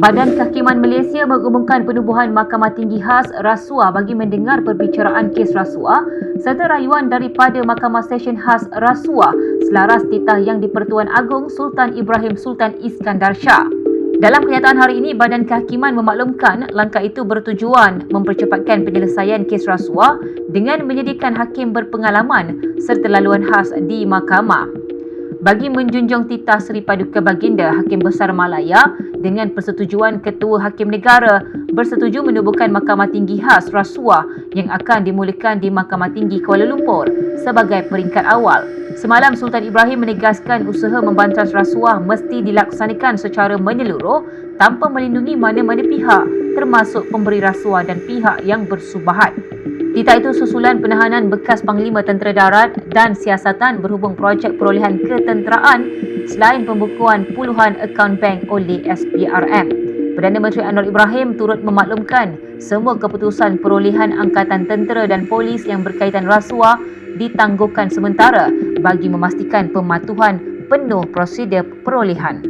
Badan Kehakiman Malaysia mengumumkan penubuhan Mahkamah Tinggi Khas Rasuah bagi mendengar perbicaraan kes rasuah serta rayuan daripada Mahkamah Session Khas Rasuah selaras titah yang di-Pertuan Agong Sultan Ibrahim Sultan Iskandar Shah. Dalam kenyataan hari ini, Badan Kehakiman memaklumkan langkah itu bertujuan mempercepatkan penyelesaian kes rasuah dengan menyediakan hakim berpengalaman serta laluan khas di mahkamah. Bagi menjunjung titah Seri Paduka Baginda Hakim Besar Malaya dengan persetujuan Ketua Hakim Negara bersetuju menubuhkan Mahkamah Tinggi Khas Rasuah yang akan dimulakan di Mahkamah Tinggi Kuala Lumpur sebagai peringkat awal. Semalam Sultan Ibrahim menegaskan usaha membantas rasuah mesti dilaksanakan secara menyeluruh tanpa melindungi mana-mana pihak termasuk pemberi rasuah dan pihak yang bersubahat. Titah itu susulan penahanan bekas Panglima Tentera Darat dan siasatan berhubung projek perolehan ketenteraan selain pembukuan puluhan akaun bank oleh SPRM. Perdana Menteri Anwar Ibrahim turut memaklumkan semua keputusan perolehan angkatan tentera dan polis yang berkaitan rasuah ditangguhkan sementara bagi memastikan pematuhan penuh prosedur perolehan.